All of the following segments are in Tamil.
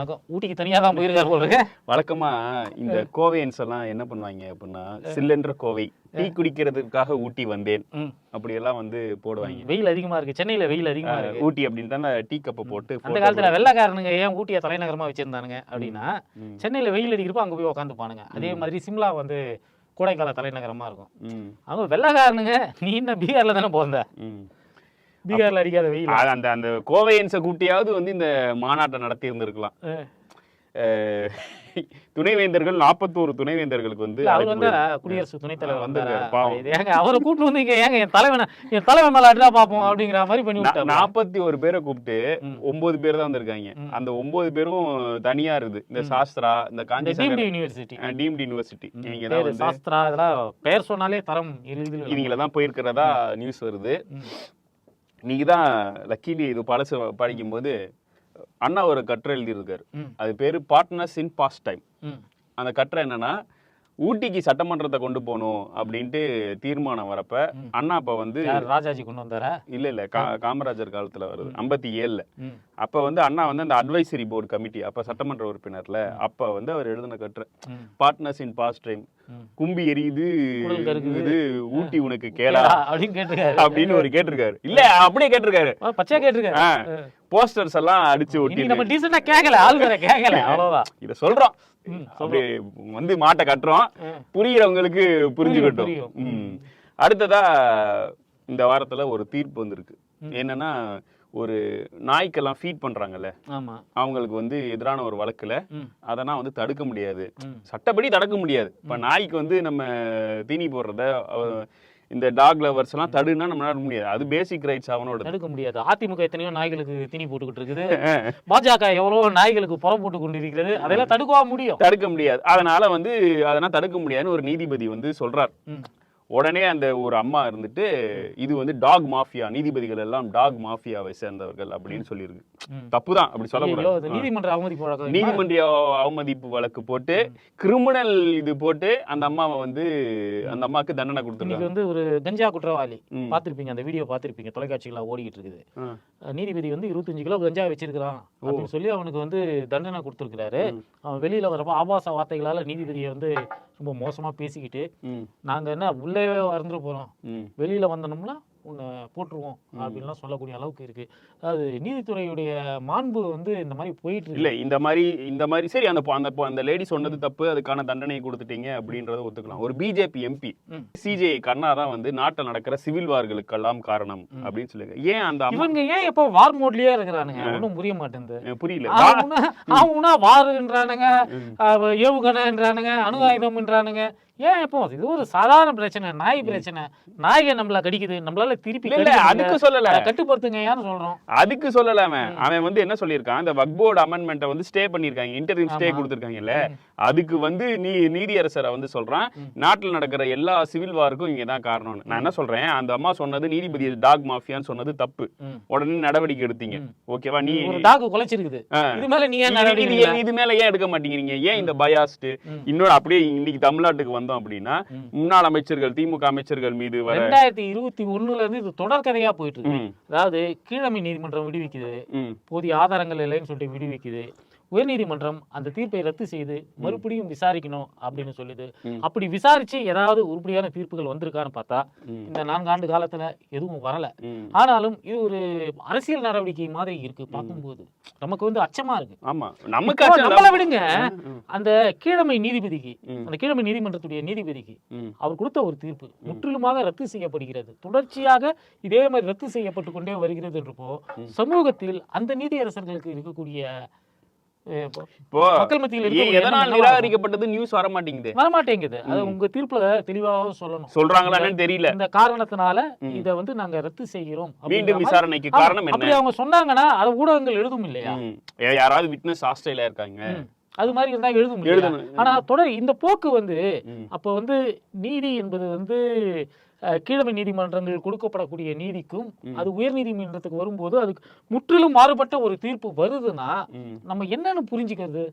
வணக்கம். ஊட்டிக்கு தனியா தான் போயிருக்காரு போல இருக்கு வழக்கமா இந்த கோவையன்ஸ் எல்லாம் என்ன பண்ணுவாங்க அப்படின்னா சில்லென்ற கோவை. டீ குடிக்கிறதுக்காக ஊட்டி வந்தேன். அப்படி எல்லாம் வந்து போடுவாங்க. வெயில் அதிகமா இருக்கு. சென்னையில வெயில் அதிகமா இருக்கு. ஊட்டி அப்படின்னு தான் டீ கப்பை போட்டு அந்த காலத்துல வெள்ளைக்காரனுங்க ஏன் ஊட்டியை தலைநகரமா வச்சிருந்தானுங்க அப்படின்னா. சென்னையில வெயில் அடிக்கிறப்ப அங்க போய் உட்காந்துப்பானுங்க அதே மாதிரி சிம்லா வந்து கோடைக்கால தலைநகரமா இருக்கும். அவங்க வெள்ளைக்காரனுங்க நீ என்ன பீகார்ல தானே பிறந்த? ம். பீகார்ல அடிக்காத வெயில்? அந்த அந்த கோவையன்ஸை கூட்டியாவது வந்து இந்த மாநாட்டை நடத்தி இருந்திருக்கலாம் துணைவேந்தர்கள் நாற்பத்தோரு துணைவேந்தர்களுக்கு வந்து அவர் வந்து. குடியரசு துணைத் தலைவர். இது ஏங்க அவரை கூட்டு வந்து இங்க ஏங்க என் தலைவனை என் தலைவன் மேல அடிதான் பாப்போம் அப்படிங்கிற மாதிரி பண்ணி நாற்பத்தி ஒரு பேரை கூப்பிட்டு. ஒன்பது பேர் தான் வந்திருக்காங்க. அந்த ஒன்பது பேரும் தனியா இருக்குது. இந்த சாஸ்திரா இந்த Kanchi deemed university. Deemed university. இவங்க தான் பேரு வந்து சாஸ்திரா இதெல்லாம் பெயர் சொன்னாலே தரம் இவங்கள தான் போயிருக்கிறதா நியூஸ் வருது. ம். நீங்க தான் லக்கிலி இது பழசு படிக்கும்போது அண்ணா ஒரு கட்டுரை எழுதியிருக்காரு. அது பேரு பார்ட்னர்ஸ் இன் பாஸ்ட் டைம். அந்த கட்டுரை என்னன்னா ஊட்டிக்கு சட்டமன்றத்தை கொண்டு போகணும் அப்படின்ட்டு தீர்மானம் வரப்ப. அண்ணா அப்ப வந்து ராஜாஜி கொண்டு வந்தாரா? இல்ல இல்ல காமராஜர் காலத்துல வருது. ஐம்பத்தி ஏழுல. அப்ப வந்து அண்ணா வந்து அந்த அட்வைசரி போர்டு கமிட்டி அப்ப சட்டமன்ற உறுப்பினர்ல அப்ப வந்து அவர் எழுதின கட்டுரை. Partners in past time. கும்பி எரியுது. இது ஊட்டி உனக்கு கேடா அப்படின்னு கேட்டிருக்காரு. அப்படின்னு ஒரு கேட்டிருக்காரு. இல்ல அப்படியே கேட்டிருக்காரு. பச்சையா கேட்டிருக்காரு. போஸ்டர்ஸ் எல்லாம் அடிச்சு ஒட்டி நம்ம டீசெண்டா கேட்கல ஆள் வேற கேட்கல அவ்வளவுதான். இத சொல்றோம். ம், அப்படியே வந்து மாட்டை கட்டுறோம். புரியுறவங்களுக்கு புரிஞ்சுக்கட்டும். அடுத்ததா இந்த வாரத்துல ஒரு தீர்ப்பு வந்திருக்கு. என்னன்னா ஒரு நாய்க்கெல்லாம் ஃபீட் பண்றாங்கல்ல? அவங்களுக்கு வந்து எதிரான ஒரு வழக்குல. அதெல்லாம் வந்து தடுக்க முடியாது. சட்டப்படி தடுக்க முடியாது. இப்ப நாய்க்கு வந்து நம்ம தீனி போடுறத இந்த டாக் லவர்ஸ் எல்லாம் தடுனா நம்மளால முடியாது. அது பேசிக் ரைட்ஸ் அவனோட தடுக்க முடியாது. அதிமுக எத்தனையோ நாய்களுக்கு திணி போட்டுக்கிட்டு இருக்குது. பாஜக எவ்வளவோ நாய்களுக்கு புறம் போட்டு கொண்டிருக்கிறது. அதெல்லாம் தடுக்கவா முடியும்? தடுக்க முடியாது. அதனால வந்து அதெல்லாம் தடுக்க முடியாதுன்னு ஒரு நீதிபதி வந்து சொல்றார். உடனே அந்த ஒரு அம்மா இருந்துட்டு இது வந்து டாக் மாஃபியா நீதிபதிகள் எல்லாம் டாக் மாஃபியாவை சேர்ந்தவர்கள் அப்படின்னு சொல்லியிருக்கு. ம். தப்புதான் அப்படி சொல்லக்கூடாது நீதிமன்ற அவமதிப்பு வழக்கு நீதிமன்ற அவமதிப்பு வழக்கு போட்டு கிரிமினல் இது போட்டு அந்த அம்மாவை வந்து அந்த அம்மாவுக்கு தண்டனை இன்னைக்கு கொடுத்துருக்காங்க வந்து ஒரு கஞ்சா குற்றவாளி. பார்த்திருப்பீங்க அந்த வீடியோ பார்த்திருப்பீங்க தொலைக்காட்சிகளா ஓடிக்கிட்டு இருக்குது நீதிபதி வந்து இருபத்தஞ்சு கிலோ கஞ்சா வச்சிருக்கிறான் அப்படின்னு சொல்லி அவனுக்கு வந்து தண்டனை கொடுத்துருக்கிறாரு. அவன் வெளியில வரப்போ ஆபாச வார்த்தைகளால நீதிபதியை வந்து ரொம்ப மோசமா பேசிக்கிட்டு நாங்க என்ன உள்ளே வந்துட போறோம். வெளியில வந்தோம்னா உன்னை போட்டுருவோம் அப்படின்லாம் சொல்லக்கூடிய அளவுக்கு இருக்கு. அதாவது நீதித்துறையுடைய மாண்பு வந்து இந்த மாதிரி போயிட்டு இல்ல இந்த மாதிரி இந்த மாதிரி சரி அந்த அந்த அந்த லேடி சொன்னது தப்பு அதுக்கான தண்டனையை கொடுத்துட்டீங்க அப்படின்றத ஒத்துக்கலாம். ஒரு பிஜேபி எம்பி. சிஜே கண்ணா தான் வந்து நாட்டில் நடக்கிற சிவில் வார்களுக்கெல்லாம் காரணம் அப்படின்னு சொல்லுங்க. ஏன் அந்த இவங்க ஏன் எப்போ வார் மோட்லயே இருக்கிறானுங்க? ஒன்றும் புரிய மாட்டேங்குது. புரியல. அவனா வாருன்றானுங்க ஏவுகணைன்றானுங்க அணு ஆயுதம்ன்றானுங்க. ஏன் இப்போ இது ஒரு சாதாரண பிரச்சனை நாய் பிரச்சனை. நாய்க நம்மள கடிக்குது நம்மளால திருப்பி இல்ல, அதுக்கு. சொல்லல. கட்டுப்படுத்துங்க ஏன்னு சொல்றோம். அதுக்கு சொல்லல அவன். அவன் வந்து என்ன சொல்லியிருக்கான்? இந்த வக்போர்டு அமெண்ட்மெண்ட்டை வந்து ஸ்டே பண்ணிருக்காங்க இன்டர்வியூ ஸ்டே. கொடுத்துருக்காங்கல்ல. அதுக்கு வந்து நீ நீதியரசரை வந்து சொல்றான். நாட்டில் நடக்கிற எல்லா சிவில் வாருக்கும் இங்க தான் காரணம்னு. நான் என்ன சொல்றேன்? அந்த அம்மா சொன்னது நீதிபதி டாக் மாஃபியான்னு சொன்னது தப்பு. உடனே நடவடிக்கை எடுத்தீங்க. ஓகேவா? நீ டாக்கு குலைச்சிருக்குது. இது மேல நீ ஏன் இது- மேல ஏன் எடுக்க மாட்டேங்கிறீங்க? ஏன் இந்த பயாஸ்ட் இன்னொரு அப்படியே இன்னைக்கு தமிழ்நாட்டுக்கு வந்தோம் அப்படின்னா முன்னாள் அமைச்சர்கள் திமுக அமைச்சர்கள் மீது ரெண்டாயிரத்தி இருபத்தி ஒண்ணுல இருந்து இது தொடர்கதையா போயிட்டு இருக்கு. அதாவது கீழமை நீதிமன்றம் விடுவிக்குது. போதிய ஆதாரங்கள் இல்லைன்னு சொல்லிட்டு விடுவிக்குது. உயர்நீதிமன்றம் அந்த தீர்ப்பை ரத்து செய்து மறுபடியும் விசாரிக்கணும் அப்படின்னு சொல்லுது. அப்படி விசாரிச்சு ஏதாவது உருப்படியான தீர்ப்புகள் வந்திருக்கான்னு பார்த்தா. இந்த நான்காண்டு காலத்துல எதுவும் வரல. ஆனாலும் இது ஒரு அரசியல் நடவடிக்கை மாதிரி இருக்கு பார்க்கும்போது நமக்கு வந்து அச்சமா இருக்கு ஆமா நமக்கு நம்மள. விடுங்க அந்த கீழமை நீதிபதிக்கு. அந்த கீழமை நீதிமன்றத்துடைய நீதிபதிக்கு. அவர் கொடுத்த ஒரு தீர்ப்பு முற்றிலுமாக ரத்து செய்யப்படுகிறது தொடர்ச்சியாக இதே மாதிரி ரத்து செய்யப்பட்டு கொண்டே வருகிறது என்றப்போ சமூகத்தில் அந்த நீதியரசர்களுக்கு இருக்கக்கூடிய இப்போ மக்கள் மத்தியில் எதனால்? நிராகரிக்கப்பட்டது நியூஸ் வர மாட்டேங்குது வரமாட்டேங்குது? அது உங்க தீர்ப்புல தெளிவாக சொல்லணும். சொல்றாங்களான்னு தெரியல. இந்த காரணத்தினால இத வந்து நாங்க ரத்து செய்கிறோம் மீண்டும் விசாரணைக்கு காரணம் அப்படி அவங்க சொன்னாங்கன்னா அது ஊடகங்கள் எழுதும் இல்லையா? யாராவது விட்னஸ் ஆஸ்திரேலியா இருக்காங்க. அது மாதிரி இருந்தா எழுதும் இல்லையா? எழுதணும். ஆனா தொடர் இந்த போக்கு வந்து. அப்ப வந்து நீதி என்பது வந்து கீழமை நீதிமன்றங்கள் கொடுக்கப்படக்கூடிய நீதிக்கும் அது உயர் நீதிமன்றத்துக்கு வரும்போது அதுக்கு முற்றிலும் மாறுபட்ட ஒரு தீர்ப்பு வருதுன்னா. நம்ம என்னன்னு புரிஞ்சுக்கிறது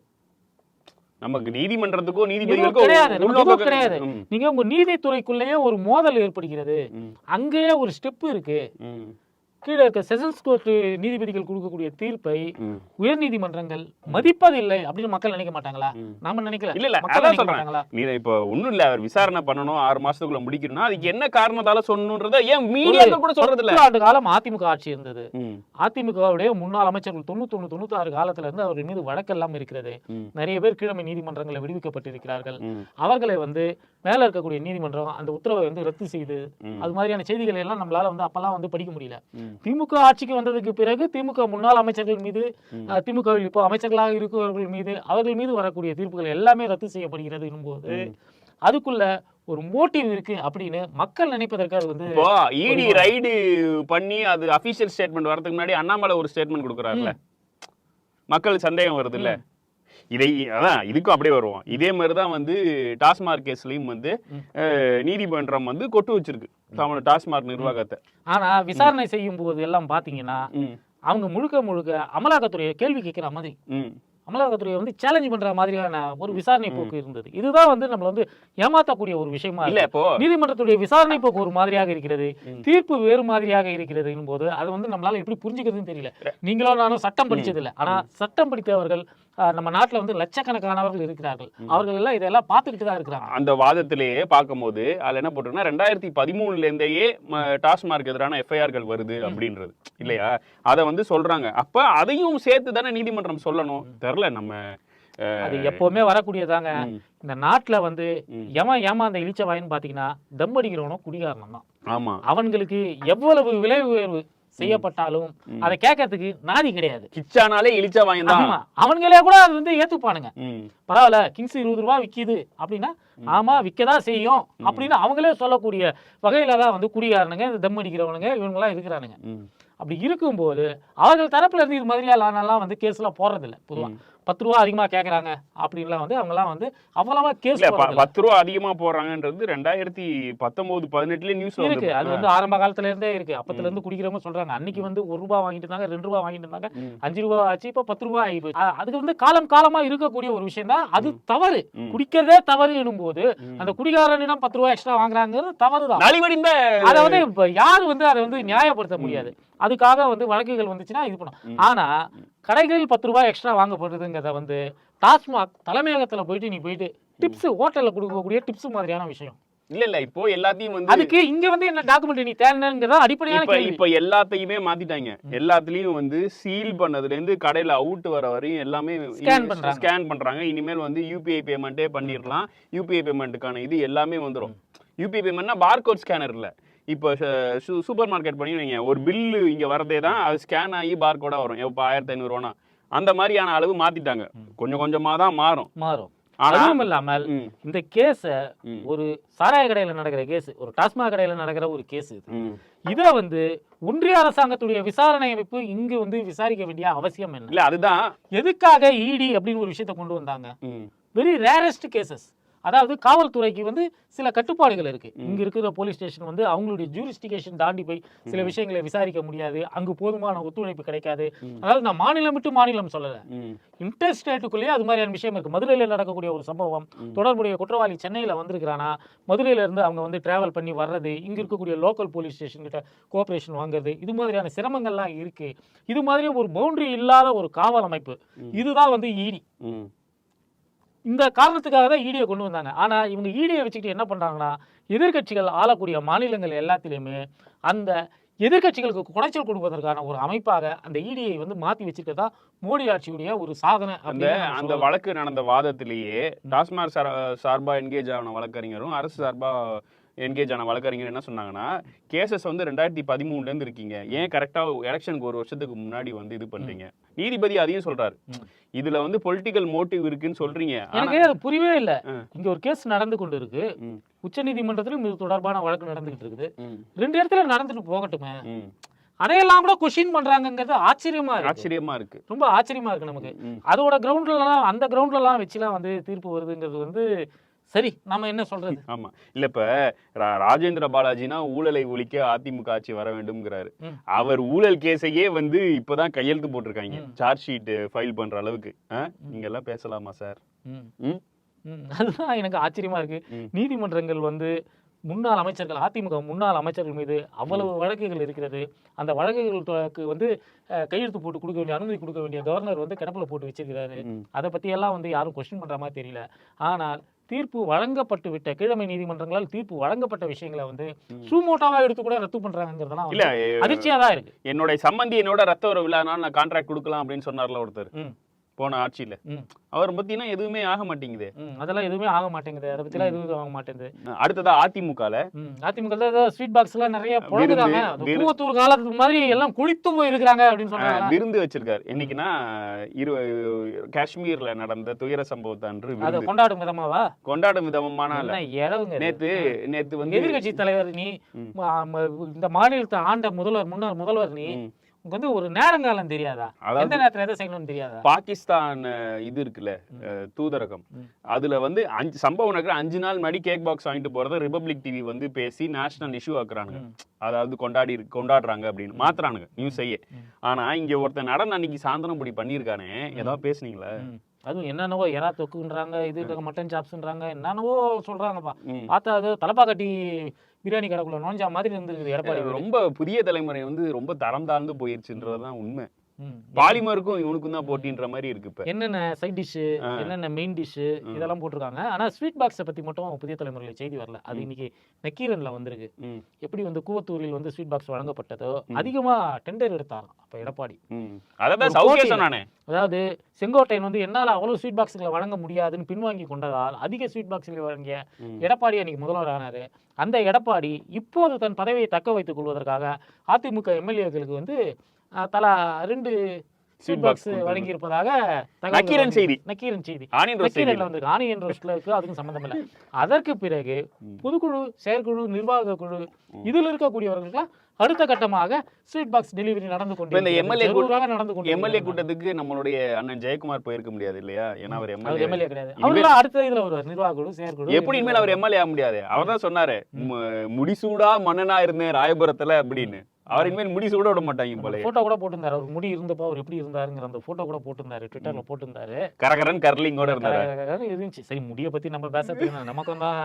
நமக்கு நீதிமன்றத்துக்கோ நீதிபதிகளுக்கோ கிடையாது கிடையாது. நீங்க உங்க நீதித்துறைக்குள்ளேயே ஒரு மோதல் ஏற்படுகிறது. அங்கேயே ஒரு ஸ்டெப் இருக்கு. கீழே இருக்க செஷன்ஸ் கோர்ட் நீதிபதிகள் கொடுக்கக்கூடிய தீர்ப்பை ம். உயர்நீதிமன்றங்கள் மதிப்பதில்லை அப்படின்னு மக்கள் நினைக்க மாட்டாங்களா. நாம நினைக்கல. இல்ல இல்ல மக்கள் மாட்டாங்களா? நீ இப்போ ஒண்ணும் இல்ல அவர் விசாரணை பண்ணணும் ஆறு மாசத்துக்குள்ள முடிக்கணும்னா அதுக்கு என்ன காரணத்தால சொல்லணுன்றத ஏன் மீடியாக்கள் கூட சொல்றது இல்ல? ஆண்டு காலம் அதிமுக ஆட்சி இருந்தது. அதிமுகவுடைய முன்னாள் அமைச்சர்கள் தொண்ணூத்தொன்னு தொண்ணூத்தாறு காலத்துல இருந்து அவர் மீது வழக்கெல்லாம் இருக்கிறது. ம், நிறைய பேர் கீழமை நீதிமன்றங்களில் விடுவிக்கப்பட்டிருக்கிறார்கள். அவர்களை வந்து மேல இருக்கக்கூடிய நீதிமன்றம் அந்த உத்தரவை வந்து ரத்து செய்து அது மாதிரியான செய்திகளை எல்லாம் நம்மளால வந்து அப்பெல்லாம் வந்து படிக்க முடியல. திமுக ஆட்சிக்கு வந்ததுக்கு பிறகு திமுக முன்னாள் அமைச்சர்கள் மீது திமுகவில் இப்போ அமைச்சர்களாக இருக்கிறவர்கள் மீது அவர்கள் மீது வரக்கூடிய தீர்ப்புகள் எல்லாமே ரத்து செய்யப்படுகிறது போது அதுக்குள்ள ஒரு மோட்டிவ் இருக்கு அப்படின்னு மக்கள் நினைப்பதற்கு அது வந்து இப்போ இடி ரைடு பண்ணி அது அபிஷியல் ஸ்டேட்மெண்ட் வரதுக்கு முன்னாடி அண்ணாமலை ஒரு ஸ்டேட்மெண்ட் கொடுக்குறாருல மக்களுக்கு சந்தேகம் வருது இல்ல இதை அதான் இதுக்கும் அப்படியே வருவோம். இதே மாதிரி தான் வந்து டாஸ்மாக் கேஸ்லயும் வந்து நீதிமன்றம் வந்து கொட்டு வச்சிருக்கு. தமிழ் டாஸ்மாக் நிர்வாகத்தை. ஆனா விசாரணை செய்யும் போது எல்லாம் பாத்தீங்கன்னா அவங்க முழுக்க முழுக்க அமலாக்கத்துறையை கேள்வி கேட்கிற மாதிரி அமலாக்கத்துறையை வந்து சேலஞ்ச் பண்ற மாதிரியான ஒரு விசாரணை போக்கு இருந்தது. இதுதான் வந்து நம்மள வந்து ஏமாத்தக்கூடிய ஒரு விஷயமா இல்ல. இப்போ நீதிமன்றத்துடைய விசாரணை போக்கு ஒரு மாதிரியாக இருக்கிறது. தீர்ப்பு வேறு மாதிரியாக இருக்கிறது போது அது வந்து நம்மளால எப்படி புரிஞ்சுக்கிறதுன்னு தெரியல. நீங்களும் நானும் சட்டம் படிச்சது இல்ல ஆனா சட்டம் படித்தவர்கள் நம்ம நாட்டுல வந்து லட்சக்கணக்கானவர்கள் இருக்கிறார்கள். அவர்கள் எல்லாம் இதெல்லாம் பார்த்துக்கிட்டு தான் இருக்கிறாங்க. அந்த வாதத்திலேயே பார்க்கும்போது அதுல என்ன போட்டிருக்குன்னா ரெண்டாயிரத்தி பதிமூணுல இருந்தேயே ம- டாஸ்மார்க் எதிரான எஃப்ஐஆர்கள் வருது அப்படின்றது. இல்லையா? அதை வந்து சொல்றாங்க. அப்ப அதையும் சேர்த்து தானே நீதிமன்றம் சொல்லணும்? தெரில நம்ம அது எப்பவுமே வரக்கூடியதாங்க. இந்த நாட்டுல வந்து. எவன் ஏமாந்த இழிச்ச வாயின்னு பாத்தீங்கன்னா தம் அடிக்கிறவனும் குடிகாரனம் தான். ஆமா. அவன்களுக்கு எவ்வளவு விலை உயர்வு செய்யப்பட்டாலும். அதை கேட்கறதுக்கு நாதி கிடையாது. கிச்சானாலே இழிச்சா வாங்கிதான். ஆமா. அவன்களே கூட அது வந்து ஏத்துப்பானுங்க. பரவாயில்ல கிங்ஸ் இருபது ரூபா விக்குது அப்படின்னா ஆமா விற்கதான் செய்யும் அப்படின்னு அவங்களே சொல்லக்கூடிய வகையில தான் வந்து குடிகாரனுங்க இந்த தம் அடிக்கிறவனுங்க இவங்கெல்லாம் இருக்கிறானுங்க. அப்படி இருக்கும்போது அவர்கள் தரப்புல இருந்து இது மாதிரியாலாம் வந்து கேஸ்லாம் போடுறதில்ல பொதுவா. ம். பத்து ரூபா அதிகமா கேக்குறாங்க அப்படின்லாம் வந்து அவங்கலாம் வந்து அவ்வளவா கேஸ் பத்து ரூபா அதிகமா போடுறாங்கன்றது ரெண்டாயிரத்தி பத்தொன்பது பதினெட்டுல நியூஸ் இருக்கு. அது வந்து ஆரம்ப காலத்துல இருந்தே இருக்கு. அப்பத்துல இருந்து குடிக்கிறவங்க சொல்றாங்க. அன்னைக்கு வந்து ஒரு ரூபாய் வாங்கிட்டு இருந்தாங்க ரெண்டு ரூபாய் வாங்கிட்டு இருந்தாங்க. அஞ்சு ரூபாய் ஆச்சு இப்ப பத்து ரூபாய் ஆகி போச்சு. அதுக்கு வந்து காலம் காலமா இருக்கக்கூடிய ஒரு விஷயம் தான் அது தவறு. குடிக்கிறதே தவறு எனும்போது ம். அந்த குடிகாரனிடம் பத்து ரூபாய் எக்ஸ்ட்ரா வாங்குறாங்கிறது தவறுதான். நலிவடைந்த அதை வந்து இப்ப யாரு வந்து அதை வந்து நியாயப்படுத்த முடியாது. அதுக்காக வந்து வழக்குகள் வந்துச்சுன்னா இது பண்ணும். ஆனா கடைகளில் பத்து ரூபாய் எக்ஸ்ட்ரா வாங்கப்படுதுங்கிறத வந்து டாஸ்மாக் தலைமையகத்துல போயிட்டு நீ போயிட்டு டிப்ஸ் ஹோட்டல்ல கொடுக்கக்கூடிய டிப்ஸ் மாதிரியான விஷயம். இல்ல இல்ல இப்போ எல்லாத்தையும் வந்து அதுக்கு இங்க வந்து என்ன டாக்குமெண்ட் நீ தேவைங்கிறதா அடிப்படையான இப்ப இப்ப எல்லாத்தையுமே மாத்திட்டாங்க. எல்லாத்துலயும் வந்து சீல் பண்ணதுல இருந்து கடையில அவுட் வர வரையும் எல்லாமே. ஸ்கேன் பண்றாங்க. இனிமேல் வந்து யூபிஐ பேமெண்ட்டே பண்ணிடலாம். யூபிஐ பேமெண்ட்டுக்கான இது எல்லாமே வந்துரும். யூபிஐ பேமெண்ட்னா பார்கோட் ஸ்கேனர் இல்ல. இப்போ சூப்பர் மார்க்கெட் பண்ணி வைங்க. ஒரு பில்லு இங்க வரதே தான் அது ஸ்கேன் ஆகி பார்கோடா வரும். இப்போ ஆயிரத்தி ஐநூறுவானா? அந்த மாதிரியான அளவு மாத்திட்டாங்க. கொஞ்சம் கொஞ்சமா தான் மாறும். மாறும். அதுவும் இல்லாமல் இந்த கேஸ ஒரு சாராய கடையில நடக்கிற கேஸ் ஒரு டாஸ்மாக் கடையில நடக்கிற ஒரு கேஸ் இது. வந்து ஒன்றிய அரசாங்கத்துடைய விசாரணை அமைப்பு இங்கு வந்து விசாரிக்க வேண்டிய அவசியம் என்ன? இல்ல அதுதான். எதுக்காக இடி அப்படின்னு ஒரு விஷயத்தை கொண்டு வந்தாங்க? வெரி ரேரஸ்ட் கேசஸ் அதாவது காவல்துறைக்கு வந்து சில கட்டுப்பாடுகள் இருக்கு. இங்க இருக்கிற போலீஸ் ஸ்டேஷன் வந்து அவங்களுடைய ஜூரிஸ்டிகேஷன் தாண்டி போய் சில விஷயங்களை விசாரிக்க முடியாது. அங்கு போதுமான ஒத்துழைப்பு கிடைக்காது. அதாவது நான் மாநிலம் விட்டு மாநிலம் சொல்லல. இன்டர் ஸ்டேட்டுக்குள்ளேயே அது மாதிரியான விஷயம் இருக்கு. மதுரையில் நடக்கக்கூடிய ஒரு சம்பவம். தொடர்புடைய குற்றவாளி சென்னையில் வந்திருக்கிறானா? மதுரையில இருந்து அவங்க வந்து டிராவல் பண்ணி வர்றது இங்க இருக்கக்கூடிய லோக்கல் போலீஸ் ஸ்டேஷன் கிட்ட கோஆபரேஷன் வாங்குறது இது மாதிரியான சிரமங்கள்லாம் இருக்கு. இது மாதிரி ஒரு பவுண்டரி இல்லாத ஒரு காவல் அமைப்பு. இதுதான் வந்து ஈடி ம். இந்த காரணத்துக்காக தான் ஈடியை கொண்டு வந்தாங்க ஆனா இவங்க ஈடியை வச்சுக்கிட்டு என்ன பண்றாங்கன்னா எதிர்க்கட்சிகள் ஆளக்கூடிய மாநிலங்கள் எல்லாத்திலுமே அந்த எதிர்க்கட்சிகளுக்கு குடைச்சல் கொடுப்பதற்கான ஒரு அமைப்பாக அந்த ஈடியை வந்து மாத்தி வச்சிருக்கதா மோடி ஆட்சியுடைய ஒரு சாதனை அந்த அந்த. வழக்கு நடந்த வாதத்திலேயே டாஸ்மாக் சார் சார்பா என்கேஜ் ஆன வழக்கறிஞரும் அரசு சார்பா என்கேஜ் ஆன வழக்கறிஞர் என்ன சொன்னாங்கன்னா கேசஸ் வந்து ரெண்டாயிரத்தி பதிமூணுல இருந்து இருக்கீங்க. ஏன் கரெக்டா எலெக்ஷனுக்கு ஒரு வருஷத்துக்கு முன்னாடி வந்து இது பண்றீங்க? நீதிபதி அதையும் சொல்றாரு. இதுல வந்து பொலிட்டிக்கல் மோட்டிவ் இருக்குன்னு சொல்றீங்க. எனக்கு அது புரியவே இல்ல. இங்க ஒரு கேஸ் நடந்து கொண்டு இருக்கு. உச்ச நீதிமன்றத்திலும் இது தொடர்பான வழக்கு நடந்துகிட்டு இருக்குது. ரெண்டு இடத்துல நடந்துட்டு போகட்டுமே. அதையெல்லாம் கூட கொஸ்டின் பண்றாங்கங்கிறது ஆச்சரியமா இருக்கு. ஆச்சரியமா இருக்கு. ரொம்ப ஆச்சரியமா இருக்கு நமக்கு. அதோட கிரவுண்ட்லலாம் அந்த கிரவுண்ட்லலாம் வச்சுலாம் வந்து தீர்ப்பு வருதுங்கிறது வந்து சரி நம்ம என்ன சொல்றது? ஆமா. இல்ல இப்ப ராஜேந்திர பாலாஜினா ஊழலை ஒழிக்க அதிமுக ஆட்சி வர வேண்டும்ங்கிறாரு. அவர் ஊழல் கேஸையே வந்து இப்பதான் கையெழுத்து போட்டிருக்காங்க. சார்ஜ் ஷீட் ஃபைல் பண்ற அளவுக்கு? நீங்க எல்லாம் பேசலாமா சார். அதுதான் எனக்கு ஆச்சரியமா இருக்கு. நீதிமன்றங்கள் வந்து முன்னாள் அமைச்சர்கள் அதிமுக முன்னாள் அமைச்சர்கள் மீது அவ்வளவு வழக்குகள் இருக்கிறது. அந்த வழக்குகளுக்கு வந்து கையெழுத்து போட்டு கொடுக்க வேண்டிய அனுமதி கொடுக்க வேண்டிய கவர்னர் வந்து கிடப்பில் போட்டு வச்சிருக்கிறாரு. அதை பற்றியெல்லாம் வந்து யாரும் கொஸ்டின் பண்ணுற மாதிரி தெரியல. ஆனால் தீர்ப்பு வழங்கப்பட்டு விட்ட கீழமை நீதிமன்றங்களால் தீர்ப்பு வழங்கப்பட்ட விஷயங்களை வந்து. சூமோட்டாவா எடுத்து கூட ரத்து பண்றாங்கிறதெல்லாம் இல்ல அதிர்ச்சியா தான் இருக்கு என்னுடைய சம்பந்தி என்னோட ரத்த உறவு இல்லைனாலும் நான் கான்ட்ராக்ட் கொடுக்கலாம் அப்படின்னு சொன்னார்ல ஒருத்தர். போன ஆட்சியில. அவர் பத்தினா எதுவுமே ஆக மாட்டேங்குது. அதெல்லாம் எதுவுமே ஆக மாட்டேங்குது. அதை பத்திலாம் எதுவும் ஆக மாட்டேங்குது. அடுத்ததா அதிமுகல. ம், அதிமுக ஸ்வீட் பாக்ஸ் எல்லாம் நிறைய புழங்குறாங்க கூவத்தூர் காலத்துக்கு மாதிரி எல்லாம் குளித்து போயிருக்கிறாங்க அப்படின்னு சொல்றாங்க. விருந்து வச்சிருக்காரு. என்னைக்குன்னா இரு காஷ்மீர்ல நடந்த துயர சம்பவத்தை அன்று அதை கொண்டாடும் விதமாவா? கொண்டாடும் விதமான இது? நேத்து நேத்து வந்து எதிர்க்கட்சி தலைவர் நீ இந்த மாநிலத்தை ஆண்ட முதல்வர் முன்னாள் முதல்வர் நீ உனக்கு வந்து ஒரு நேரங்காலம் தெரியாதா? எந்த நேரத்துல எதை செய்யணும்னு தெரியாதா? பாகிஸ்தான் இது இருக்குல்ல தூதரகம். அதுல வந்து அஞ்சு சம்பவம் நடக்கிற அஞ்சு நாள் முன்னாடி கேக் பாக்ஸ் வாங்கிட்டு போறத ரிபப்ளிக் டிவி வந்து பேசி நேஷனல் இஷ்யூ ஆக்குறானுங்க. ம். அதாவது கொண்டாடி கொண்டாடுறாங்க அப்படின்னு மாத்துறானுங்க நியூஸையே. ஆனா இங்க ஒருத்தன் நடன அன்னைக்கு சாந்தனம் இப்படி பண்ணியிருக்கானே ஏதாவது பேசுனீங்களா. அதுவும் என்னென்னவோ எறா தொக்குன்றாங்க இது மட்டன் சாப்ஸ்ன்றாங்க என்னென்னவோ சொல்றாங்கப்பா. பார்த்தா அது தலப்பா கட்டி பிரியாணி கடைக்குள்ள நோஞ்சா மாதிரி இருந்திருக்குது எடப்பாடி. ரொம்ப புதிய தலைமுறை வந்து ரொம்ப தரம் தாழ்ந்து போயிருச்சுன்றதுதான் உண்மை. பாலிமருக்கும் இவனுக்கும் தான் போட்டின்ற மாதிரி இருக்கு இப்ப. என்னென்ன சைட் டிஷ்ஷு ஆ. என்னென்ன மெயின் டிஷ்ஷு இதெல்லாம் போட்டிருக்காங்க. ஆனா ஸ்வீட் பாக்ஸை பத்தி மட்டும் புதிய தலைமுறையில செய்தி வரல. அது இன்னைக்கு நக்கீரன்ல வந்திருக்கு. எப்படி வந்து கூவத்தூரில் வந்து ஸ்வீட் பாக்ஸ் வழங்கப்பட்டதோ அதிகமா டெண்டர் எடுத்தாராம். அப்ப எடப்பாடி. அதாவது செங்கோட்டையன் வந்து என்னால அவ்வளவு ஸ்வீட் பாக்ஸ்களை வழங்க முடியாதுன்னு பின்வாங்கி கொண்டதால் அதிக ஸ்வீட் பாக்ஸ்களை வழங்கிய. எடப்பாடி அன்னைக்கு முதல்வர் ஆனாரு. அந்த எடப்பாடி இப்போது தன் பதவியை தக்க வைத்துக் கொள்வதற்காக அதிமுக எம்எல்ஏக்களுக்கு வந்து தலா ரெண்டு ஸ்வீட் பாக்ஸ். வழங்கி இருப்பதாக நக்கீரன் செய்தி. நக்கீரன் செய்தி. நக்கீரன்ல. வந்து ஆனியன் ரோஸ்ட்லக்கு அதுக்கும் சம்பந்தம் இல்லை அதற்கு பிறகு பொதுக்குழு செயற்குழு நிர்வாக குழு இதில் இருக்கக்கூடியவர்களுக்கு அடுத்த கட்டமாக ஸ்வீட் பாக்ஸ் டெலிவரி நடந்து இந்த கொண்டு MLA கூட்ட- ஜரூராக நடந்து கொண்டு எம்எல்ஏ கூட்டத்துக்கு நம்மளுடைய அண்ணன் ஜெயக்குமார் போயிருக்க முடியாது இல்லையா? ஏன்னா அவர் அவர் எம்எல்ஏ எம்எல்ஏ கிடையாது. அவர்லாம் அடுத்த இதுல வருவார். நிர்வாக குழு செயற்குழு எப்படி இனிமேல் அவர் எம்எல்ஏ ஆக முடியாது? அவர் தான் சொன்னாரு முடிசூடா மன்னனா இருந்தேன் ராயபுரத்துல அப்படின்னு. அவர் இனிமேல் முடிசூட விட மாட்டாங்க போல போட்டோ கூட போட்டிருந்தாரு. அவர் முடி இருந்தப்போ அவர் எப்படி இருந்தாருங்கிற அந்த போட்டோ கூட போட்டிருந்தாரு. ட்விட்டர்ல போட்டிருந்தாரு. கரகரன் கர்லிங்கோட இருந்தாரு. இருந்துச்சு. சரி முடியை பத்தி நம்ம பேசுறதுக்கு நமக்கும் தான்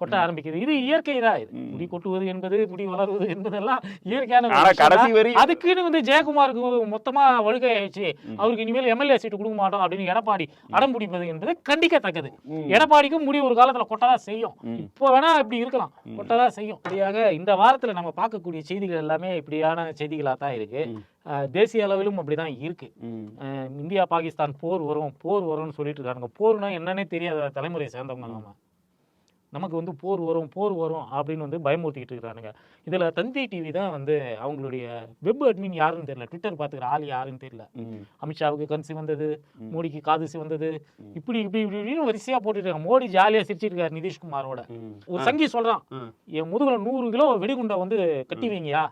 கொட்ட ஆரம்பிக்குது. இது இயற்கை தான் இது. முடி கொட்டுவது என்பது முடி வளருவது என்பதெல்லாம் இயற்கையான கடைசி. வரை அதுக்குன்னு வந்து ஜெயக்குமாருக்கு மொத்தமா வழுக்கை ஆயிடுச்சு. அவருக்கு இனிமேல் எம்எல்ஏ சீட்டு கொடுக்க மாட்டோம் அப்படின்னு எடப்பாடி அடம் பிடிப்பது என்பது கண்டிக்கத்தக்கது. எடப்பாடிக்கும் முடி ஒரு காலத்துல கொட்டதான் செய்யும். இப்போ வேணா இப்படி இருக்கலாம். கொட்டதான் செய்யும். இந்த வாரத்துல நம்ம பார்க்கக்கூடிய செய்திகள் எல்லாமே இப்படியான செய்திகளா தான் இருக்கு ம். அஹ், தேசிய அளவிலும் அப்படிதான் இருக்கு. அஹ், இந்தியா பாகிஸ்தான் போர் வரும் போர் வரும்னு சொல்லிட்டு இருக்காங்க போர்னா என்னன்னே தெரியாத தலைமுறையை சேர்ந்தவங்க நம்ம நமக்கு வந்து போர் வரும் போர் வரும் அப்படின்னு வந்து பயமுறுத்திக்கிட்டு இருக்கிறானுங்க. இதுல தந்தி டிவி தான் வந்து அவங்களுடைய வெப் அட்மின் யாருன்னு தெரியல. ட்விட்டர் பாத்துக்கிற ஆள் யாருன்னு தெரியல. அமித்ஷாவுக்கு கன்சி வந்தது மோடிக்கு காதுசி வந்தது இப்படி இப்படி இப்படி இப்படின்னு வரிசையா போட்டுட்டு இருக்காங்க. மோடி ஜாலியா சிரிச்சிட்டு இருக்காரு நிதிஷ்குமாரோட. ஒரு சங்கி சொல்றான் ம். என் முதுகுல நூறு கிலோ வெடிகுண்டை வந்து கட்டி வைங்கயா.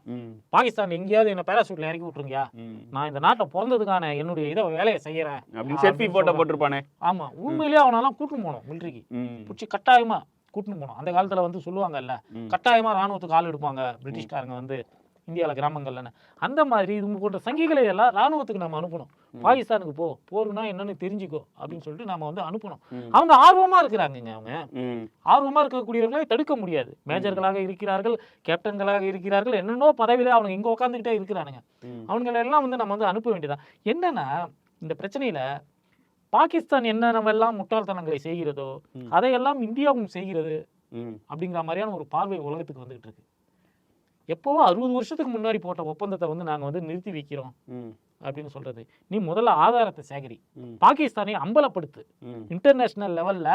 பாகிஸ்தான் எங்கேயாவது என்ன பேராசூட்ல இறக்கி விட்டுருங்கயா. நான் இந்த நாட்டை பிறந்ததுக்கான என்னுடைய இதை வேலையை செய்யறேன். செல்ஃபி போட்டோ போட்டிருப்பானே. ஆமா. உண்மையிலேயே அவனெல்லாம் கூட்டின்னு போனோம் மிலிட்ரிக்கு. பிடிச்சி கட்டாயமா கூட்டின்னு போனோம் அந்த காலத்துல வந்து சொல்லுவாங்கல்ல. கட்டாயமா ராணுவத்துக்கு ஆள் எடுப்பாங்க பிரிட்டிஷ்காரங்க வந்து இந்தியாவில் கிராமங்கள்லன்னு. அந்த மாதிரி இது போன்ற சங்கிகளை எல்லாம் ராணுவத்துக்கு நம்ம அனுப்பணும். பாகிஸ்தானுக்கு போ போர்னா என்னன்னு தெரிஞ்சுக்கோ அப்படின்னு சொல்லிட்டு நாம வந்து அனுப்பணும். அவங்க ஆர்வமா இருக்கிறாங்கங்க அவங்க. ஆர்வமா இருக்கக்கூடியவர்களை தடுக்க முடியாது. மேஜர்களாக இருக்கிறார்கள் கேப்டன்களாக இருக்கிறார்கள் என்னென்னோ பதவியில அவங்க இங்க உட்காந்துக்கிட்டே இருக்கிறானுங்க. அவங்களை எல்லாம் வந்து நம்ம வந்து அனுப்ப வேண்டியதான் என்னன்னா இந்த பிரச்சனையில பாகிஸ்தான் என்னென்னவெல்லாம் முட்டாள்தனங்களை செய்கிறதோ. அதையெல்லாம் இந்தியாவும் செய்கிறது. அப்படிங்கிற மாதிரியான ஒரு பார்வை உலகத்துக்கு வந்துகிட்டு இருக்கு எப்போவோ அறுபது வருஷத்துக்கு முன்னாடி போட்ட ஒப்பந்தத்தை வந்து நாங்க வந்து நிறுத்தி வைக்கிறோம். அப்படின்னு சொல்றது நீ முதல்ல ஆதாரத்தை சேகரி. பாகிஸ்தானை அம்பலப்படுத்து. இன்டர்நேஷனல் லெவல்ல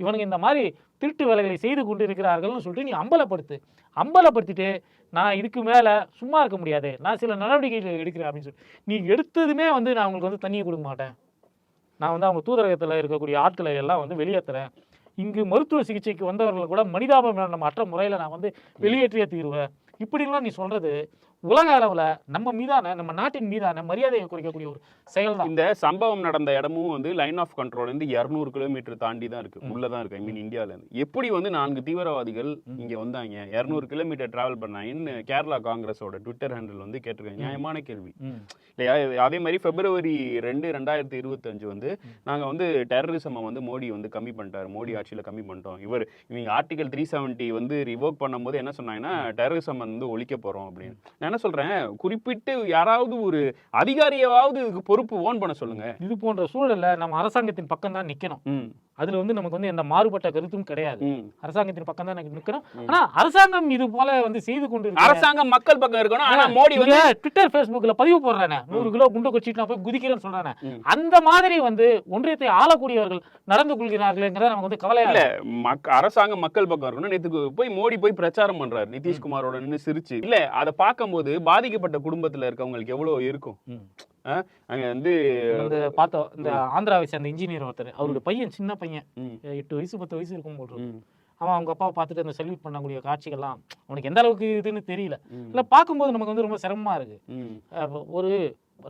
இவனுங்க இந்த மாதிரி திருட்டு வேலைகளை செய்து கொண்டு இருக்கிறார்கள்னு சொல்லிட்டு நீ அம்பலப்படுத்து அம்பலப்படுத்திட்டு நான் இதுக்கு மேல சும்மா இருக்க முடியாது நான் சில நடவடிக்கைகள் எடுக்கிறேன் அப்படின்னு சொல்லி நீ எடுத்ததுமே வந்து நான் உங்களுக்கு வந்து தண்ணியை கொடுக்க மாட்டேன் நான் வந்து அவங்க தூதரகத்தில் இருக்கக்கூடிய ஆட்களை எல்லாம் வந்து வெளியேற்றுறேன் இங்கு மருத்துவ சிகிச்சைக்கு வந்தவர்கள் கூட மனிதாபம் நம்ம அற்ற முறையில் நான் வந்து வெளியேற்றியே தீருவேன். இப்படிலாம் நீ சொல்கிறது உலக அளவுல நம்ம மீதான நம்ம நாட்டின் மீதான மரியாதையை குறைக்கக்கூடிய ஒரு செயல் தான் இந்த சம்பவம் நடந்த இடமும் வந்து லைன் ஆஃப் கண்ட்ரோல் இருந்து இரநூறு கிலோமீட்டர் தாண்டி தான் இருக்கு. உள்ளதான் இருக்கு. ஐ மீன் இந்தியால இருந்து எப்படி வந்து நான்கு தீவிரவாதிகள் இங்க வந்தாங்க? இரநூறு கிலோமீட்டர் டிராவல் பண்ணாங்கன்னு கேரளா காங்கிரஸோட ட்விட்டர் ஹேண்டில் வந்து கேட்டிருக்காங்க. நியாயமான கேள்வி. இல்லையா? அதே மாதிரி பிப்ரவரி ரெண்டு ரெண்டாயிரத்தி இருபத்தஞ்சு வந்து நாங்க வந்து டெரரிசமை வந்து மோடி வந்து கம்மி பண்ணிட்டாரு. மோடி ஆட்சியில கம்மி பண்ணிட்டோம். இவர் இவங்க ஆர்டிகல் த்ரீ செவன்ட்டி வந்து ரிவோக் பண்ணும்போது என்ன சொன்னாங்கன்னா டெரரிசம் வந்து ஒழிக்க போறோம் அப்படின்னு. என்ன சொல்றேன்? குறிப்பிட்டு யாராவது ஒரு அதிகாரியாவது இதுக்கு பொறுப்பு ஓன் பண்ண சொல்லுங்க. இது போன்ற சூழல்ல நம்ம அரசாங்கத்தின் பக்கம் தான் நிக்கணும் அதுல வந்து நமக்கு வந்து எந்த மாறுபட்ட கருத்தும் கிடையாது. அரசாங்கத்தின் பக்கம் தான் எனக்கு நிக்கணும் ஆனா அரசாங்கம் இது போல வந்து செய்து கொண்டு அரசாங்கம் மக்கள் பக்கம் இருக்கணும். ஆனா மோடி வந்து ட்விட்டர் ஃபேஸ்புக்ல பதிவு போடுறானே. நூறு கிலோ குண்டு கொச்சிட்டு நான் போய் குதிக்கிறேன்னு சொல்றானே. அந்த மாதிரி வந்து ஒன்றியத்தை ஆளக்கூடியவர்கள் நடந்து கொள்கிறார்கள்ங்கிறத நமக்கு வந்து கவலையா இல்ல அரசாங்கம் மக்கள் பக்கம் இருக்கணும். நேத்துக்கு போய் மோடி போய் பிரச்சாரம் பண்றாரு. நிதிஷ்குமாரோட நின்னு சிரிச்சு. இல்ல அதை பார்க்கும்போது பாதிக்கப்பட்ட குடும்பத்துல இருக்கவங்களுக்கு எவ்வளவு இருக்கும்? அங்க வந்து வந்து பார்த்தோம் இந்த ஆந்திராவை சேர்ந்த இன்ஜினியர் ஒருத்தர். அவருடைய பையன் சின்ன பையன். எட்டு வயசு பத்து வயசு இருக்கும் போல் அவன் அவங்க அப்பாவை பார்த்துட்டு அந்த சல்யூட் பண்ணக்கூடிய காட்சிகள்லாம் அவனுக்கு எந்த அளவுக்கு இதுன்னு தெரியல. இல்லை பார்க்கும்போது நமக்கு வந்து ரொம்ப சிரமமா இருக்கு. ஒரு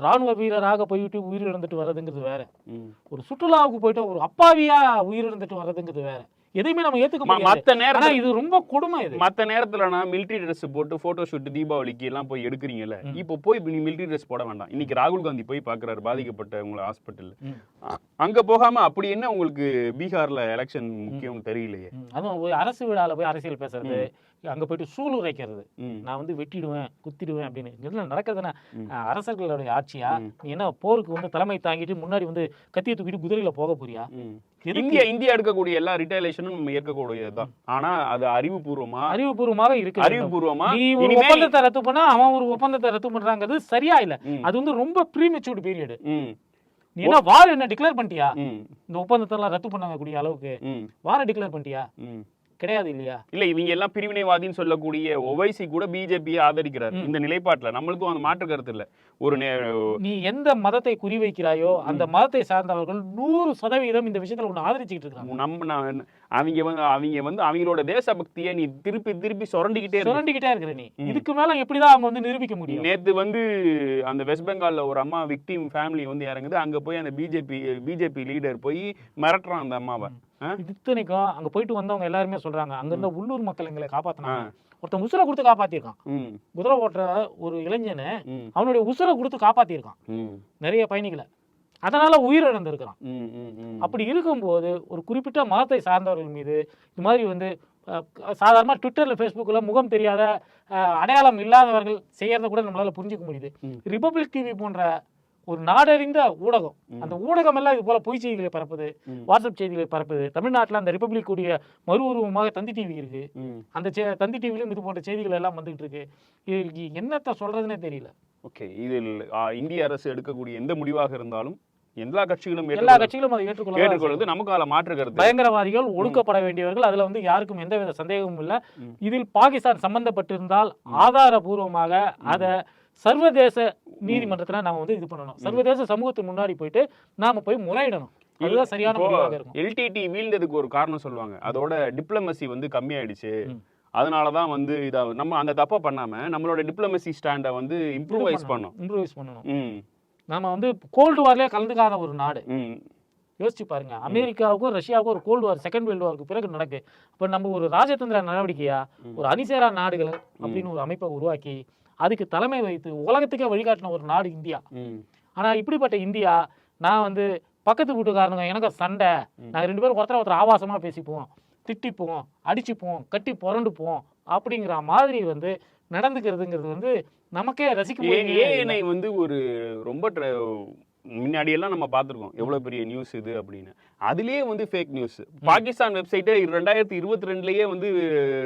ராணுவ வீரராக போயிட்டு உயிரிழந்துட்டு வர்றதுங்கிறது வேற. ஒரு சுற்றுலாவுக்கு போயிட்டு ஒரு அப்பாவியா உயிரிழந்துட்டு வர்றதுங்கிறது வேற. எதையுமே நம்ம ஏத்துக்க மத்த நேரத்துல இது ரொம்ப கொடுமை இது. மத்த நேரத்துல நான் மிலிட்டரி ட்ரெஸ் போட்டு போட்டோ ஷூட் தீபாவளிக்கு எல்லாம் போய் எடுக்கிறீங்கல்ல. இப்போ போய் நீ மிலிட்டரி ட்ரெஸ் போட வேண்டாம். இன்னைக்கு ராகுல் காந்தி போய் பாக்குறாரு பாதிக்கப்பட்டவங்கள ஹாஸ்பிட்டல் ம். அங்க போகாம அப்படி என்ன உங்களுக்கு பீகார்ல எலெக்ஷன் முக்கியம்னு தெரியலையே? அதுவும் அரசு விழால போய் அரசியல் பேசுறது அங்க போயிட்டு சூள் உரைக்கிறது. நான் வந்து வெட்டிடுவேன் குத்திடுவேன் அப்படின்னு. ம். அஹ், அரசர்களுடைய ஆட்சியா. நீ என்ன போருக்கு வந்து தலைமை தாங்கிட்டு முன்னாடி வந்து கத்தியை தூக்கிட்டு குதிரையில போக போறியா? இந்தியா இந்தியா எடுக்கக்கூடிய எல்லா ரிட்டைலேஷனும் நம்ம ஏற்கக்கூடியதுதான். ஆனா அது அறிவுபூர்வமா அறிவுபூர்வமாக இருக்கு. அறிவுபூர்வமா நீ ஒரு ஒப்பந்தத்தை ரத்து பண்ணா அவன் ஒரு ஒப்பந்தத்தை ரத்து பண்றாங்கிறது சரியா இல்ல. அது வந்து ரொம்ப ப்ரீமெச்சூர்ட் பீரியட் நீ என்ன வார் என்ன டிக்ளேர் பண்ணிட்டியா? இந்த ஒப்பந்தத்தை எல்லாம் ரத்து பண்ணக்கூடிய அளவுக்கு. வார டிக்ளேர் பண்ணிட்டியா. கிடையாது இல்லையா? இல்ல இவங்க எல்லாம் பிரிவினைவாதின்னு சொல்லக்கூடிய ஒவைசி கூட பிஜேபியை ஆதரிக்கிறார். இந்த நிலைப்பாட்டுல நம்மளுக்கும் அந்த மாற்று கருத்து இல்ல. ஒரு நே- எந்த மதத்தை குறிவைக்கிறாயோ அந்த மதத்தை சார்ந்தவர்கள் நூறு சதவீதம் இந்த விஷயத்துல உன்னை ஆதரிச்சுக்கிட்டு இருக்காங்க. நம்ம நான் அவங்க வந்து அவங்க வந்து அவங்களோட தேசபக்தியை நீ திருப்பி திருப்பி சுரண்டிக்கிட்டே சுரண்டிக்கிட்டே இருக்கிற நீ. இதுக்கு மேல எப்படிதான் அவங்க வந்து நிரூபிக்க முடியும்? நேத்து வந்து அந்த வெஸ்ட் பெங்கால்ல ஒரு அம்மா விக்டிம் ஃபேமிலி வந்து இறங்குது. அங்க போய் அந்த பிஜேபி பிஜேபி லீடர் போய் மிரட்டுறான் அந்த அம்மாவை? இத்தனைக்கும் அங்க போயிட்டு வந்தவங்க எல்லாருமே சொல்றாங்க. அங்க இருந்த உள்ளூர் மக்கள் எங்களை. காப்பாத்தினாங்க. ஒருத்தன் உசுரை கொடுத்து காப்பாத்திருக்கான் குதிரை ஓட்டுற ஒரு இளைஞனை அவனுடைய உசுரை கொடுத்து காப்பாத்திருக்கான் நிறைய பயணிகளை. அதனால உயிரிழந்திருக்கிறான் ம், ம், ம். அப்படி இருக்கும்போது ஒரு குறிப்பிட்ட மதத்தை சார்ந்தவர்கள் மீது இது மாதிரி வந்து அஹ், சாதாரணமா ட்விட்டர்ல ஃபேஸ்புக்கில் முகம் தெரியாத அடையாளம் இல்லாதவர்கள் செய்யறத கூட நம்மளால புரிஞ்சுக்க முடியுது. ரிபப்ளிக் டிவி போன்ற ஒரு நாடறிந்த ஊடகம். அந்த ஊடகம் எல்லாம் இது போல பொய் செய்திகளை பரப்புது. வாட்ஸ்அப் செய்திகளை பரப்புது தமிழ்நாட்டில் அந்த ரிபப்ளிக் உடைய மறு உருவமாக தந்தி டிவி இருக்கு. அந்த தந்தி டிவிலையும் இது போன்ற செய்திகள் எல்லாம் வந்துகிட்டு இருக்கு இதுக்கு என்னத்த சொல்றதுன்னே தெரியல ஓகே இதில் இந்திய அரசு எடுக்கக்கூடிய எந்த முடிவாக இருந்தாலும் எல்லா கட்சிகளும் எல்லா கட்சிகளும் அதை ஏற்றுக்கொள்ள ஏற்றுக்கொள்வது நமக்கு அதில் மாற்று கருத்து. பயங்கரவாதிகள் ஒடுக்கப்பட வேண்டியவர்கள் அதுல வந்து யாருக்கும் எந்தவித சந்தேகமும் இல்ல. இதில் பாகிஸ்தான் சம்பந்தப்பட்டிருந்தால் ஆதாரபூர்வமாக அத சர்வதேச நீதிமன்றத்துல நாம வந்து இது பண்ணணும். சர்வதேச சமூகத்துக்கு முன்னாடி போயிட்டு நாம போய் முறையிடணும். அதுதான் சரியான இப்போ முடிவாக இருக்கும். எல்டிடி வீழ்ந்ததுக்கு ஒரு காரணம் சொல்லுவாங்க. அதோட டிப்ளமசி வந்து கம்மியாயிடுச்சு. ம். அதனால தான் வந்து இதா நம்ம அந்த தப்பை பண்ணாம நம்மளோட டிப்ளமசி ஸ்டாண்டை வந்து இம்ப்ரூவைஸ் பண்ணோம் இம்ப்ரூவைஸ் பண்ணணும். ம் நாம வந்து கோல்டு வார்லயே கலந்துக்காத ஒரு நாடு. யோசிச்சு பாருங்க. அமெரிக்காவுக்கும் ரஷ்யாவுக்கும் ஒரு கோல்டு வார் செகண்ட் வேர்ல்டு வாருக்கு பிறகு நடக்கு. அப்ப நம்ம ஒரு ராஜதந்திர நடவடிக்கையா. ஒரு அணிசேரா நாடுகள் அப்படின்னு ஒரு அமைப்பை உருவாக்கி அதுக்கு தலைமை வைத்து உலகத்துக்கே வழிகாட்டின ஒரு நாடு இந்தியா. ஆனா இப்படிப்பட்ட இந்தியா நான் வந்து பக்கத்து வீட்டுக்காரனுங்க எனக்கு சண்டை. ம். நாங்க ரெண்டு பேரும் ஒருத்தர ஒருத்தர் ஆபாசமா பேசிப்போம். திட்டிப்போம் அடிச்சுப்போம் கட்டி புரண்டுப்போம் அப்படிங்கிற மாதிரி வந்து நடந்துக்கிறதுங்கிறது வந்து நமக்கே ரசிக்க ஏஎன்ஐ வந்து ஒரு ரொம்ப ட்ர- முன்னாடி எல்லாம் நம்ம பார்த்துருக்கோம். எவ்வளவு பெரிய நியூஸ் இது அப்படின்னு. அதுலயே வந்து ஃபேக் நியூஸ் பாகிஸ்தான் வெப்சைட்டை ரெண்டாயிரத்தி இருபத்தி ரெண்டுலயே வந்து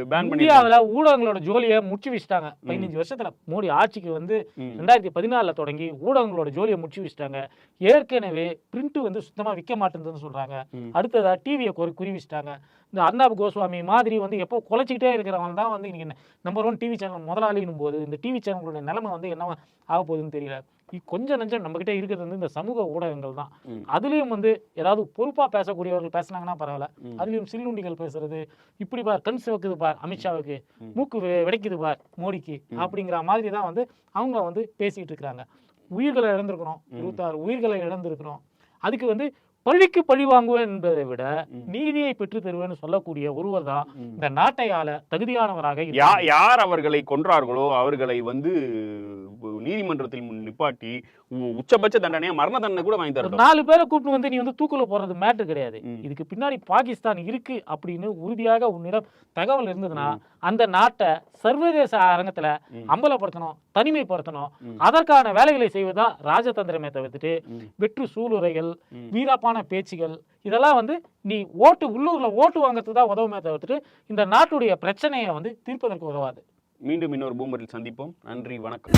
பேன் பண்ணி இந்தியாவுல ஊடகங்களோட ஜோலியை முடிச்சு வச்சுட்டாங்க. பதினஞ்சு வருஷத்துல மோடி ஆட்சிக்கு வந்து ரெண்டாயிரத்தி பதினாலுல தொடங்கி ஊடகங்களோட ஜோலியை முடிச்சு வச்சுட்டாங்க. ஏற்கனவே பிரிண்ட் வந்து சுத்தமா விற்க மாட்டேங்குதுன்னு சொல்றாங்க. ம். அடுத்ததா டிவியை குறி குறி வச்சுட்டாங்க இந்த அர்னாப் கோஸ்வாமி மாதிரி வந்து எப்போ குலைச்சிக்கிட்டே இருக்கிறவங்க தான் வந்து இன்னைக்கு நம்பர் ஒன் டிவி சேனல் முதலாளினும் போது இந்த டிவி சேனல்களோட நிலைமை வந்து என்ன ஆக போகுதுன்னு தெரியல. கொஞ்சம் நஞ்சம் நம்ம கிட்ட இருக்கிறது வந்து இந்த சமூக ஊடகங்கள் தான். அதுலயும் வந்து ஏதாவது பொறுப்பா பேசக்கூடியவர்கள் பேசுனாங்கன்னா பரவாயில்ல. அதுலயும் சில்லுண்டிகள் பேசுறது இப்படி பார் கண் சிவக்குது பார் அமித்ஷாவுக்கு. மூக்கு வெடிக்குது பார் மோடிக்கு அப்படிங்கிற மாதிரி தான் வந்து அவங்க வந்து பேசிட்டு இருக்கிறாங்க உயிர்களை இழந்திருக்கிறோம் இருபத்தாறு உயிர்களை இழந்திருக்கிறோம் அதுக்கு வந்து பழிக்கு பழி வாங்குவேன் என்பதை விட நீதியை பெற்று தருவேன்னு சொல்லக்கூடிய ஒருவர் தான் இந்த நாட்டை ஆள தகுதியானவராக. யார் அவர்களை கொன்றார்களோ அவர்களை வந்து நீதிமன்றத்தில் முன் நிப்பாட்டி உச்சபட்ச தண்டனையா மரண தண்டனை கூட வாங்கி தரட்டும் நாலு பேரை கூப்பிட்டு வந்து நீ வந்து தூக்குல போறது மேட்டர் கிடையாது. இதுக்கு பின்னாடி பாகிஸ்தான் இருக்கு அப்படின்னு உறுதியாக உன்னிடம் தகவல் இருந்ததுன்னா அந்த நாட்டை சர்வதேச அரங்கத்துல. அம்பலப்படுத்தணும் தனிமைப்படுத்தணும். அதற்கான வேலைகளை செய்வதா ராஜதந்திரமே தவிர்த்துட்டு. வெற்று சூளுரைகள். வீராப்பான பேச்சுகள் இதெல்லாம் வந்து நீ ஓட்டு உள்ளூர்ல ஓட்டு வாங்குறதுக்கு தான் உதவுமே தவிர்த்துட்டு இந்த நாட்டுடைய பிரச்சனையை வந்து தீர்ப்பதற்கு உதவாது மீண்டும் இன்னொரு பூமரில் சந்திப்போம். நன்றி வணக்கம்.